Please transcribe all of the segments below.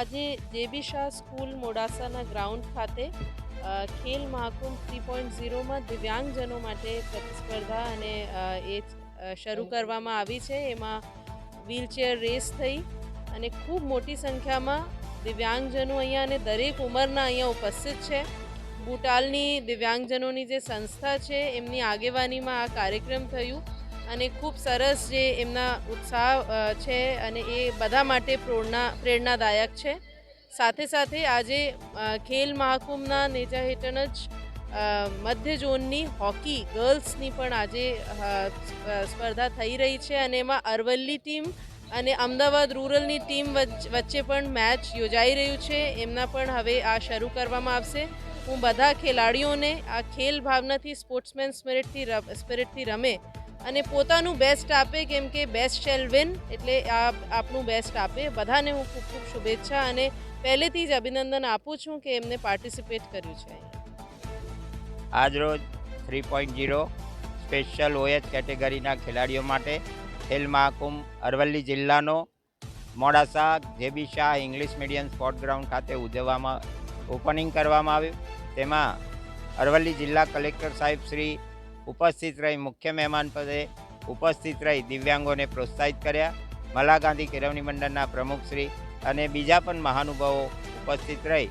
આજે JB Shah school મોડાસાના ground ખાતે ખેલ મહાકુંભ થ્રી પોઈન્ટ ઝીરોમાં દિવ્યાંગજનો માટે પ્રતિસ્પર્ધા અને એ શરૂ કરવામાં આવી છે. એમાં વ્હીલચેર રેસ થઈ અને ખૂબ મોટી સંખ્યામાં દિવ્યાંગજનો અહીંયા અને દરેક ઉંમરના અહીંયા ઉપસ્થિત છે. બુટાલની દિવ્યાંગજનોની જે સંસ્થા છે, એમની આગેવાનીમાં આ કાર્યક્રમ થયું. અને ખૂબ સરસ જે એમના ઉત્સાહ છે અને એ બધા માટે પ્રેરણા, પ્રેરણાદાયક છે. સાથે સાથે આજે ખેલ મહાકુંભના નેજા હેઠળ જ મધ્ય ઝોનની હોકી ગર્લ્સની પણ આજે સ્પર્ધા થઈ રહી છે અને એમાં અરવલ્લી ટીમ અને અમદાવાદ રૂરલની ટીમ વચ્ચ- પણ મેચ યોજાઈ રહ્યું છે. એમના પણ હવે આ શરૂ કરવામાં આવશે. હું બધા ખેલાડીઓને આ ખેલ ભાવનાથી, સ્પોર્ટ્સમેન સ્પિરિટથી સ્પિરિટથી રમે. અને પોતાનું બેસ્ટ આપે કેમ કે બેસ્ટ શેલ વિન એટલે આ આપણું બેસ્ટ આપે. બધાને હું ખૂબ ખૂબ શુભેચ્છા અને પહેલેથી જ અભિનંદન આપું છું કે એમને પાર્ટિસિપેટ કર્યું છે આજરોજ three point zero special OH કેટેગરીના ખેલાડીઓ માટે ખેલ મહાકુંભ અરવલ્લી જિલ્લાનો Modasa, JB Shah English medium sport ground ખાતે ઉજવવામાં ઓપનિંગ કરવામાં આવ્યું. તેમાં અરવલ્લી જિલ્લા કલેક્ટર સાહેબ શ્રી ઉપસ્થિત રહી મુખ્ય મહેમાન પદે ઉપસ્થિત રહી દિવ્યાંગોને પ્રોત્સાહિત કર્યા. મલા ગાંધી કેળવણી મંડળના પ્રમુખશ્રી અને બીજા પણ મહાનુભાવો ઉપસ્થિત રહી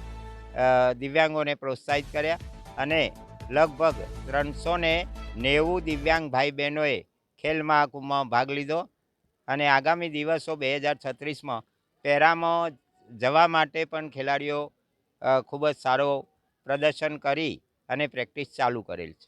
દિવ્યાંગોને પ્રોત્સાહિત કર્યા અને લગભગ ત્રણસો ને નેવું દિવ્યાંગ ભાઈ બહેનોએ ખેલ મહાકુંભમાં ભાગ લીધો અને આગામી દિવસો બે હજાર છત્રીસમાં પેરામાં જવા માટે પણ ખેલાડીઓ ખૂબ જ સારો પ્રદર્શન કરી અને પ્રેક્ટિસ ચાલુ કરેલ છે.